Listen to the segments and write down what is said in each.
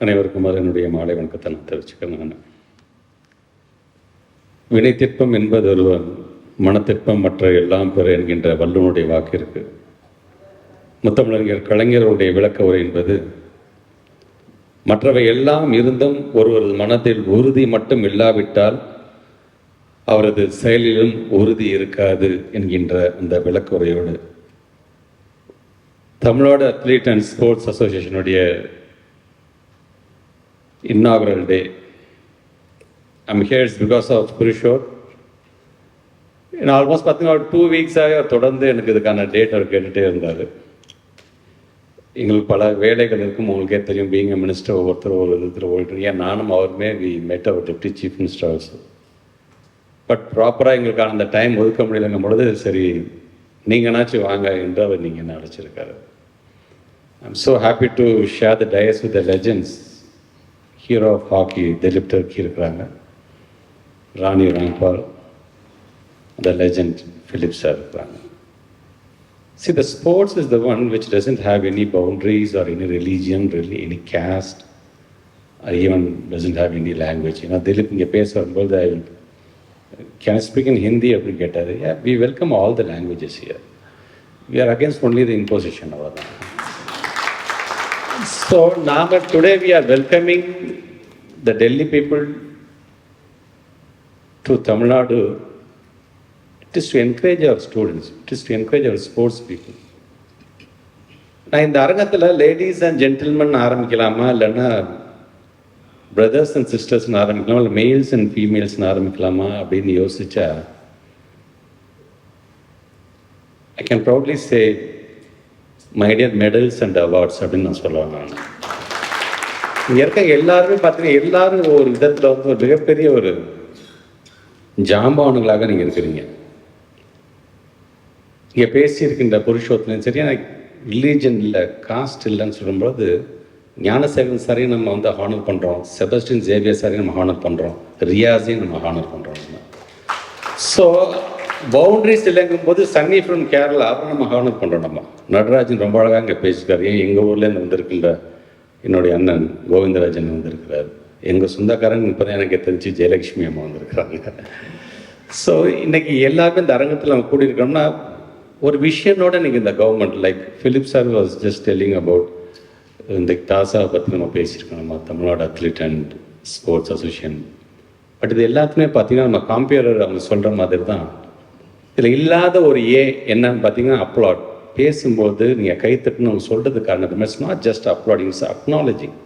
அனைவருக்கும் முதல்ல என்னுடைய மாலை வணக்கத்தை நான் தெரிவிச்சுக்கிறேன். நான் வினைத்திற்பம் என்பது ஒருவன் மனத்திற்பம் மற்ற எல்லாம் பெற என்கின்ற வல்லுனுடைய வாக்கு இருக்கு. முத்தமிழறிஞர் கலைஞருடைய விளக்க உரை என்பது மற்றவை எல்லாம் இருந்தும் ஒருவரது மனத்தில் உறுதி மட்டும் இல்லாவிட்டால் அவரது செயலிலும் உறுதி இருக்காது என்கின்ற அந்த விளக்க உரையோடு தமிழ்நாடு அத்லீட் அண்ட் ஸ்போர்ட்ஸ் அசோசியேஷனுடைய inaugural day. I'm here it's because of Purushot. In almost பார்த்தீங்கன்னா ஒரு டூ வீக்ஸாக தொடர்ந்து எனக்கு இதுக்கான டேட் அவர் கேட்டுகிட்டே இருந்தார். எங்களுக்கு பல வேலைகள் இருக்கும் உங்களுக்கே தெரியும் பீங்க மினிஸ்டர் ஒவ்வொருத்தர் ஒரு விதத்தில் ஓடிட்டு ஏன் நானும் அவருமே we met our deputy chief minister also but ப்ராப்பராக எங்களுக்கான அந்த டைம் ஒதுக்க முடியலங்கும் பொழுது சரி நீங்கனாச்சும் வாங்க என்று அவர் நீங்கள் என்ன அழைச்சிருக்காரு I'm so happy to share the dais with the legends Hero of hockey Dilip Tirkey இருக்கிறாங்க Rani Rampal the legend Philip sir இருக்கிறாங்க See, the sports is the one which doesn't have any boundaries or any religion, really any caste, or even doesn't have any language. You know, Dilip இங்கே பேச வரும்போது I will can speak in Hindi அப்படின்னு கேட்டார் yeah we welcome all the languages here we are against only the imposition அவ்வளோதான் So now today we are welcoming the Delhi people to Tamil Nadu. It is to encourage our students. It is to encourage our sports people. நான் இந்த அரங்கத்தில் ladies and gentleman ஆரம்பிக்கலாமா இல்லைன்னா brothers and சிஸ்டர்ஸ்னு ஆரம்பிக்கலாமா இல்லை males and ஃபீமேல்ஸ்னு ஆரம்பிக்கலாமா அப்படின்னு யோசிச்சா I can proudly say my dear medals and awards அப்படின்னு நான் சொல்லுவேன் நான் இங்கே இருக்க எல்லாருமே பார்த்தீங்கன்னா எல்லாரும் ஒரு விதத்தில் வந்து ஒரு மிகப்பெரிய ஒரு ஜாம்பானுங்களாக நீங்கள் இருக்கிறீங்க. இங்கே பேசியிருக்கின்ற புருஷோத்தனையும் சரி எனக்கு ரிலீஜன் இல்லை காஸ்ட் இல்லைன்னு சொல்லும்போது ஞானசேகரன் சாரையும் நம்ம வந்து ஹானர் பண்ணுறோம் செபஸ்டின் ஜேவியர் சாரையும் நம்ம ஹானர் பண்ணுறோம் ரியாஸையும் நம்ம ஹானர் பண்ணுறோம் நம்ம ஸோ பவுண்டரிஸ் இல்லைங்கும் போது சன்னி ஃப்ரம் கேரளா அப்புறம் நம்ம கவனம் பண்ணுறோம் நம்ம. நடராஜன் ரொம்ப அழகாக இங்கே பேசியிருக்காரு ஏன் எங்கள் ஊர்லேருந்து வந்திருக்கின்ற என்னுடைய அண்ணன் கோவிந்தராஜன் வந்திருக்கிறார். எங்கள் சொந்தக்காரங்க இப்போ தான் எனக்கு தெரிஞ்சு ஜெயலட்சுமி அம்மா வந்திருக்கிறாங்க. ஸோ இன்றைக்கி எல்லாருமே இந்த அரங்கத்தில் நம்ம கூடியிருக்கோம்னா ஒரு விஷயனோட இன்னைக்கு இந்த government like Philip sir was just telling about இந்த டாஸாவை பற்றி நம்ம பேசியிருக்கோம். நம்ம Tamil Nadu athlete and sports association but இது எல்லாத்துக்குமே பார்த்தீங்கன்னா நம்ம காம்பியர் அவங்க சொல்கிற மாதிரி தான் இதில் இல்லாத ஒரு ஏ என்னன்னு பார்த்தீங்கன்னா அப்லாட் பேசும்போது நீங்கள் கைத்தட்டுன்னு அவங்க சொல்கிறது காரணம் it's not just applauding it's acknowledging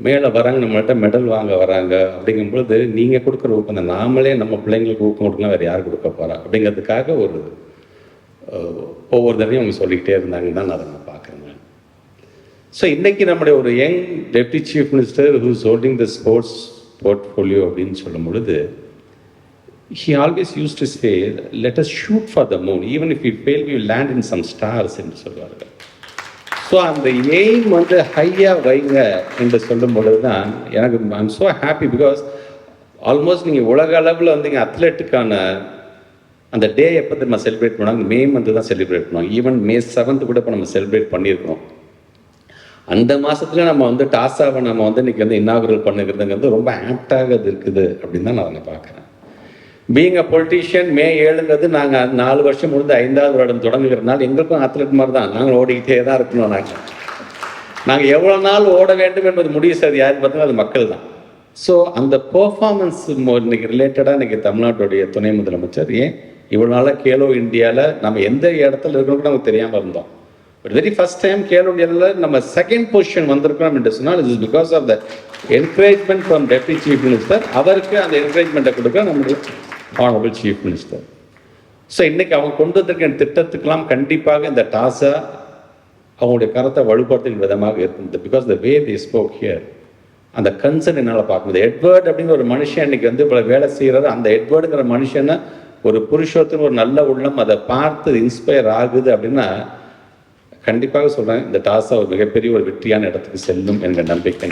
மேலே வராங்க நம்மள்ட்ட மெடல் வாங்க வராங்க. அப்படிங்கும்பொழுது நீங்கள் கொடுக்குற ஊக்கம் நாமளே நம்ம பிள்ளைங்களுக்கு ஊக்கம் கொடுக்கலாம் வேறு யார் கொடுக்க போகிறா அப்படிங்கிறதுக்காக ஒரு ஒவ்வொரு தடவையும் அவங்க சொல்லிக்கிட்டே இருந்தாங்கன்னு தான் அதை நான் பார்க்குறேங்க ஸோ இன்றைக்கி நம்முடைய ஒரு young deputy chief minister who's holding the sports portfolio அப்படின்னு சொல்லும் பொழுது he always used to say, let us shoot for the moon. Even if we fail, we will land in some stars என்று சொல்வார்கள். So அந்த aim வந்து ஹையாக வைங்க என்று சொல்லும் பொழுது தான் எனக்கு I'm so happy because almost நீங்கள் உலக அளவில் வந்து இங்கே அத்லெட்டுக்கான அந்த டே எப்போ நம்ம செலிப்ரேட் பண்ணாங்க மே மந்த்து தான் செலிப்ரேட் பண்ணுவோம் ஈவன் மே செவன்த் கூட இப்போ நம்ம செலிப்ரேட் பண்ணியிருக்கிறோம். அந்த மாதத்துல நம்ம வந்து டாஸாவை நம்ம வந்து இன்னைக்கு வந்து இன்னாகுரல் பண்ணுகிறதுங்கிறது ரொம்ப ஆப்டாக அது இருக்குது அப்படின்னு தான் நான் அதை பார்க்குறேன். பீங் அ பொலிட்டீஷியன் மே ஏழுங்கிறது நாங்கள் நாலு வருஷம் முடிந்து ஐந்தாவது வருடம் தொடங்குகிறனால எங்களுக்கும் அத்லெட் மாதிரி தான் நாங்கள் ஓடிக்கிட்டே தான் இருக்கணும் நாங்கள் நாங்கள் எவ்வளோ நாள் ஓட வேண்டும் என்பது முடிவு செய்வது யார் பார்த்தீங்கன்னா அது மக்கள் தான் ஸோ அந்த பர்ஃபார்மன்ஸ் இன்னைக்கு ரிலேட்டடாக இன்றைக்கி தமிழ்நாட்டுடைய துணை முதலமைச்சர் ஏன் இவ்வளோ நாளாக கேலோ இந்தியாவில் நம்ம எந்த இடத்துல இருக்கணும் கூட நமக்கு தெரியாமல் இருந்தோம். But very first time Khelo இந்தியாவில் நம்ம செகண்ட் பொசிஷன் வந்திருக்கிறோம் என்று சொன்னால் it is because of the encouragement from deputy chief minister அவருக்கு அந்த என்கரேஜ்மெண்ட்டை கொடுக்க நம்மளுக்கு ஆனரபிள் சீஃப் மினிஸ்டர் ஸோ இன்றைக்கி அவங்க கொண்டு வந்திருக்க திட்டத்துக்கெல்லாம் கண்டிப்பாக இந்த டாஸை அவங்களுடைய கரத்தை வலுப்படுத்தும் விதமாக இருந்தது because the way they spoke here அந்த கன்சர்ன் என்னால் பார்க்க முடியாது. எட்வர்ட் அப்படிங்கிற ஒரு மனுஷன் இன்னைக்கு வந்து இவ்வளோ வேலை செய்கிறாரு அந்த எட்வர்டுங்கிற மனுஷனை ஒரு புருஷத்தின் ஒரு நல்ல உள்ளம் அதை பார்த்து இன்ஸ்பயர் ஆகுது அப்படின்னா கண்டிப்பாக சொல்கிறேன் இந்த டாஸை ஒரு மிகப்பெரிய ஒரு வெற்றியான இடத்துக்கு செல்லும் என்ற நம்பிக்கை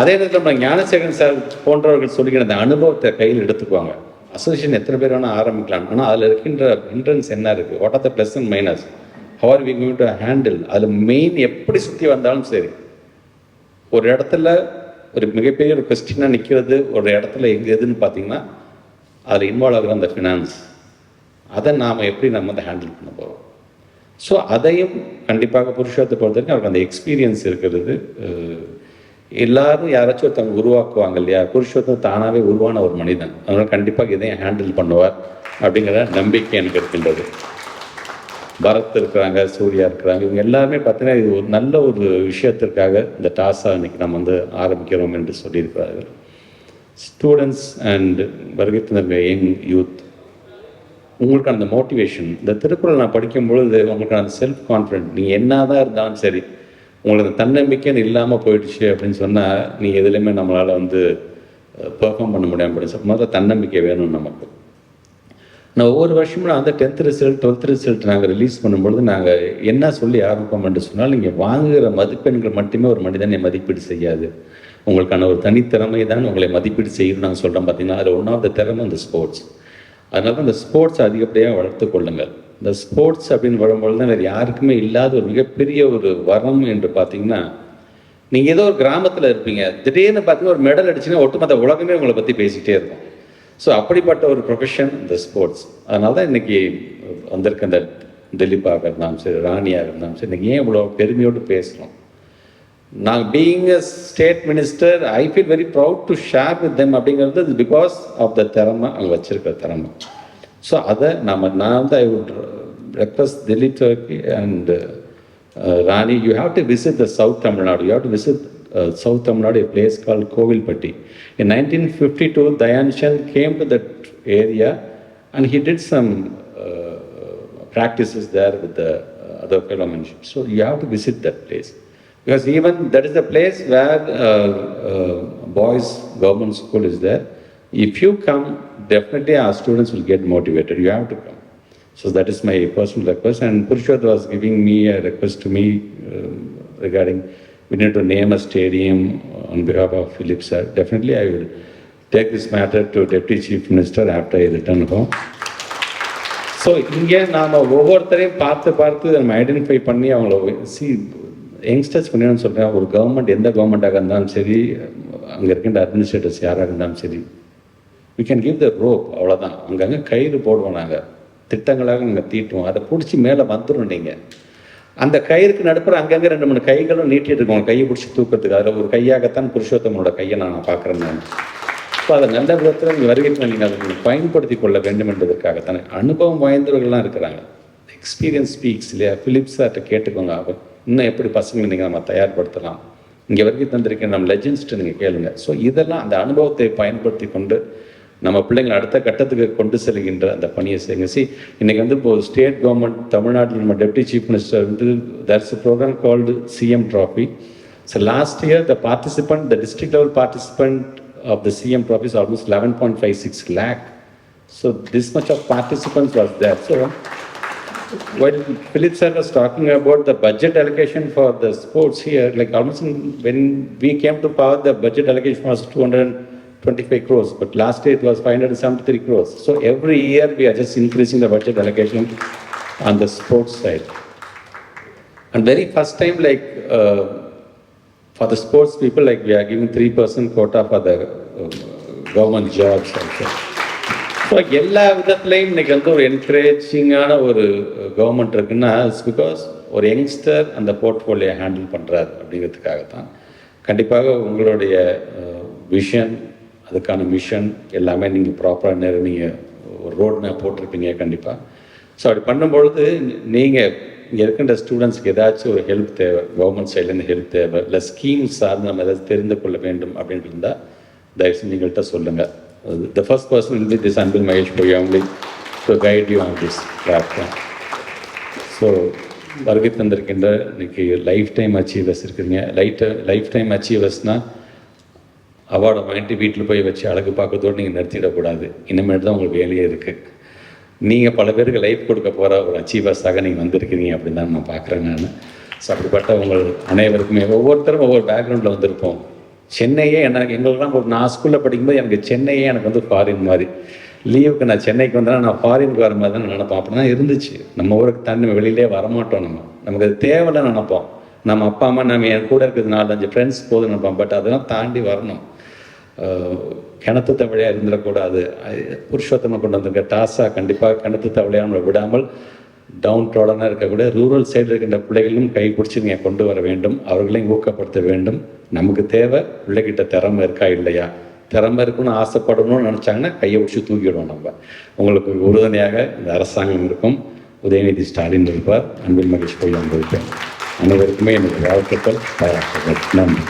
அதே நேரத்தில் நம்ம ஞானசேகரன் சார் போன்றவர்கள் சொல்லிக்கிற அந்த அனுபவத்தை கையில் எடுத்துக்குவாங்க. அசோசியேஷன் எத்தனை பேர் வேணால் ஆரம்பிக்கலாம். ஆனால் அதில் இருக்கின்ற ஹிண்ட்ரன்ஸ் என்ன இருக்குது what are the plus and minus how are we going to handle அதில் மெயின் எப்படி சுற்றி வந்தாலும் சரி. ஒரு இடத்துல ஒரு மிகப்பெரிய ஒரு கொஸ்டினாக நிற்கிறது ஒரு இடத்துல எங்கே எதுன்னு பார்த்தீங்கன்னா அதில் இன்வால்வ் ஆகிற அந்த ஃபினான்ஸ் அதை நாம் எப்படி நம்ம வந்து ஹேண்டில் பண்ண போகிறோம் ஸோ அதையும் கண்டிப்பாக புருஷத்தை பொறுத்த வரைக்கும் அவருக்கு அந்த எக்ஸ்பீரியன்ஸ் இருக்கிறது எல்லாரும் யாராச்சும் ஒருத்தவங்க உருவாக்குவாங்க இல்லையா? புருஷோத்தம் தானாகவே உருவான ஒரு மனிதன். அதனால் கண்டிப்பாக இதையும் ஹேண்டில் பண்ணுவார் அப்படிங்கிற நம்பிக்கை எனக்கு இருக்கின்றது. பரத் இருக்கிறாங்க சூர்யா இருக்கிறாங்க இவங்க எல்லாருமே பார்த்தீங்கன்னா இது ஒரு நல்ல ஒரு விஷயத்திற்காக இந்த டாஸாக இன்னைக்கு நம்ம வந்து ஆரம்பிக்கிறோம் என்று சொல்லியிருக்கிறார்கள். ஸ்டூடெண்ட்ஸ் அண்ட் வருகை தந்திருக்க யங் யூத் உங்களுக்கான அந்த மோட்டிவேஷன் இந்த திருக்குறள் நான் படிக்கும் பொழுது அந்த செல்ஃப் கான்ஃபிடென்ட் நீங்கள் என்னதான் இருந்தாலும் சரி உங்களுக்கு தன்னம்பிக்கைன்னு இல்லாமல் போயிடுச்சு அப்படின்னு சொன்னால் நீ எதுலேயுமே நம்மளால் வந்து பெர்ஃபார்ம் பண்ண முடியாமல் போயிடுச்சு. முதல்ல தன்னம்பிக்கை வேணும் நமக்கு. நான் ஒவ்வொரு வருஷமும் நான் வந்து டென்த் ரிசல்ட் டுவெல்த் ரிசல்ட் நாங்கள் ரிலீஸ் பண்ணும்பொழுது நாங்கள் என்ன சொல்லி ஆரம்பிப்போம் என்று சொன்னால் நீங்கள் வாங்குகிற மதிப்பெண்கள் மட்டுமே ஒரு மனிதனை மதிப்பீடு செய்யாது. உங்களுக்கான ஒரு தனித்திறமை தான் உங்களை மதிப்பீடு செய்யணும்னு நாங்கள் சொல்கிறோம் பார்த்தீங்கன்னா அதில் ஒன் ஆஃப் த திறமை இந்த ஸ்போர்ட்ஸ் அதனால தான் இந்த ஸ்போர்ட்ஸ் அதிகப்படியாக வளர்த்து கொள்ளுங்கள். இந்த ஸ்போர்ட்ஸ் அப்படின்னு வரும்பொழுது தான் வேறு யாருக்குமே இல்லாத ஒரு மிகப்பெரிய ஒரு வரம் என்று பார்த்தீங்கன்னா நீங்கள் ஏதோ ஒரு கிராமத்தில் இருப்பீங்க. திடீர்னு பார்த்தீங்கன்னா ஒரு மெடல் அடிச்சுன்னா ஒட்டுமொத்த உலகமே உங்களை பற்றி பேசிகிட்டே இருக்கும். ஸோ அப்படிப்பட்ட ஒரு ப்ரொஃபஷன் இந்த ஸ்போர்ட்ஸ் அதனால தான் இன்னைக்கு வந்திருக்க இந்த திலீப்பாக இருந்தாலும் சரி ராணியாக இருந்தாலும் சரி இன்றைக்கி ஏன் இவ்வளோ பெருமையோடு பேசுகிறோம் நான் being a state minister I feel very proud to share with them அப்படிங்கிறது பிகாஸ் ஆஃப் த திறமை அங்கே வச்சிருக்கிற திறமை. ஸோ அதை நம்ம நான் வந்து I would request Dilip Tirkey and Rani you have to visit the south Tamil Nadu you have to visit south Tamil Nadu a place called Kovilpatti in 1952 Dhyan Chand came to that area and he did some uh, practices there with the uh, other fellowmanship. So you have to visit that place. Because even that is the place where uh, uh, boys government school is there. If you come, definitely our students will get motivated. You have to come. So that is my personal request. And Purushot was giving me a request to me uh, regarding we need to name a stadium on behalf of Philip sir. Definitely, I will take this matter to Deputy Chief Minister after I return home. So இங்கே நாம் ஒவ்வொருத்தரையும் பார்த்து பார்த்து நம்ம identify பண்ணி அவங்கள C youngsters பண்ணணும்னு சொல்கிறேன் ஒரு கவர்மெண்ட் எந்த கவர்மெண்ட்டாக இருந்தாலும் சரி அங்கே இருக்கின்ற அட்மினிஸ்ட்ரேட்டர்ஸ் யாராக இருந்தாலும் சரி we can give the rope அவ்வளோதான் அங்கங்கே கயிறு போடுவோம் நாங்கள் திட்டங்களாக நாங்கள் தீட்டுவோம். அதை பிடிச்சி மேலே வந்துடும் நீங்கள் அந்த கயிறுக்கு நடுப்புற அங்கங்கே ரெண்டு மூணு கைகளும் நீட்டிட்டு இருக்கோம். கையை பிடிச்சி தூக்கிறதுக்கு. அதில் ஒரு கையாகத்தான் புருஷோத்தமனோட கையை நான் பார்க்குறேன் நான். இப்போ அதை நல்ல விதத்தில் நீங்கள் வருகிறீங்க நீங்கள் அதை நீங்கள் பயன்படுத்தி கொள்ள வேண்டும் என்பதற்காகத்தானே. அனுபவம் வாய்ந்தவர்கள்லாம் இருக்கிறாங்க. எக்ஸ்பீரியன்ஸ் ஸ்பீக்ஸ் இல்லையா? ஃபிலிப்ஸார்ட்ட கேட்டுக்கோங்க. அவர் இன்னும் எப்படி பசங்களை நீங்கள் நம்ம தயார்படுத்தலாம். இங்கே வரைக்கும் தந்திருக்க நம்ம லெஜெண்ட்ஸ்ட்டு நீங்கள் கேளுங்க. ஸோ இதெல்லாம் அந்த அனுபவத்தை பயன்படுத்தி கொண்டு நம்ம பிள்ளைங்களை அடுத்த கட்டத்துக்கு கொண்டு செல்கின்ற அந்த பணியை செய்யுங்க. சி இன்னைக்கு வந்து இப்போ ஸ்டேட் கவர்மெண்ட் தமிழ்நாட்டில் நம்ம டெப்டி சீஃப் மினிஸ்டர் வந்து that's program called CM trophy so last year the participant the district level participant of the CM trophy is almost eleven point five six lakh so this much of participants was there so While Philip sir was talking about the budget allocation for the sports here, like almost in, when we came to power, the budget allocation was 25 crores, but last year it was 573 crores. So every year we are just increasing the budget allocation on the sports side. And very first time, like uh, for the sports people, like we are giving 3% quota for the uh, government jobs also. So எல்லா விதத்துலையும் இன்னைக்கு வந்து ஒரு என்கரேஜிங்கான ஒரு government இருக்குன்னா it's because ஒரு youngster அந்த போர்ட்ஃபோலியோ ஹேண்டில் பண்ணுறாரு அப்படிங்கிறதுக்காக தான் கண்டிப்பாக உங்களுடைய விஷன் அதுக்கான மிஷன் எல்லாமே நீங்கள் ப்ராப்பராக நேரம் நீங்கள் ஒரு ரோட் மேப் போட்டிருப்பீங்க கண்டிப்பாக ஸோ அப்படி பண்ணும்பொழுது நீங்கள் இங்கே இருக்கின்ற ஸ்டூடெண்ட்ஸ்க்கு ஏதாச்சும் ஒரு ஹெல்ப் தேவை கவர்மெண்ட் சைட்லேருந்து ஹெல்ப் தேவை இல்லை ஸ்கீம்ஸ் சார்ந்து நம்ம ஏதாவது தெரிந்து கொள்ள வேண்டும் அப்படின்னு இருந்தால் தயவு செஞ்சு எங்கள்கிட்ட சொல்லுங்கள் the first person will be this Anbil Mahesh Poyyamozhi to guide you on this platform so வருகை தந்திருக்கின்ற இன்னைக்கு லைஃப் டைம் அச்சீவர்ஸ் இருக்கிறீங்க. லைட் லைஃப் டைம் அச்சீவர்ஸ்னால் அவார்டை வாங்கிட்டு வீட்டில் போய் வச்சு அழகு பார்க்கறதோடு நீங்கள் நிறுத்திடக்கூடாது. இனிமேட்டு தான் உங்களுக்கு வேலையே இருக்குது நீங்கள் பல பேருக்கு லைஃப் கொடுக்க போகிற ஒரு அச்சீவர்ஸாக நீங்கள் வந்திருக்கிறீங்க அப்படின்னு தான் நான் பார்க்குறேன் நான். ஸோ அப்படிப்பட்ட உங்கள் அனைவருக்குமே ஒவ்வொருத்தரும் ஒவ்வொரு பேக்ரவுண்டில் வந்திருப்போம். சென்னையே எனக்கு எங்களுக்குலாம் ஒரு நான் ஸ்கூலில் படிக்கும்போது எனக்கு சென்னையே எனக்கு வந்து ஃபாரின் மாதிரி. லீவுக்கு நான் சென்னைக்கு வந்தேன்னா நான் ஃபாரினுக்கு வர மாதிரி தான் நினப்பேன். அப்படி தான் இருந்துச்சு. நம்ம ஊருக்கு தாண்டி வெளியிலே வரமாட்டோம் நம்ம. நமக்கு அது தேவையில்லை நினப்போம். நம்ம அப்பா அம்மா நம்ம என் கூட இருக்கிறது நாலஞ்சு ஃப்ரெண்ட்ஸ் போதும் நினைப்போம். பட் அதெல்லாம் தாண்டி வரணும். கிணத்து தவளையாக இருந்துடக்கூடாது. அது கொண்டு வந்திருக்க டாஸாக கண்டிப்பாக கிணத்து தவளையாக நம்மளை விடாமல் டவுன் ட்ரோடனாக இருக்கக்கூடிய ரூரல் சைடு இருக்கின்ற பிள்ளைகளும் கை பிடிச்சி நீங்கள் கொண்டு வர வேண்டும். அவர்களையும் ஊக்கப்படுத்த வேண்டும். நமக்கு தேவை பிள்ளைகிட்ட திறமை இருக்கா இல்லையா? திறமை இருக்குன்னு ஆசைப்படணும்னு நினச்சாங்கன்னா கையை பிடிச்சி தூக்கிடுவோம் நம்ம. உங்களுக்கு உறுதுணையாக இந்த அரசாங்கம் இருக்கும். உதயநிதி ஸ்டாலின் இருப்பார். அன்பில் மகேஷ் கோயில் இருப்பேன் அனைவருக்குமே எனக்கு வாழ்த்துக்கள். பாராட்டுகள். நன்றி.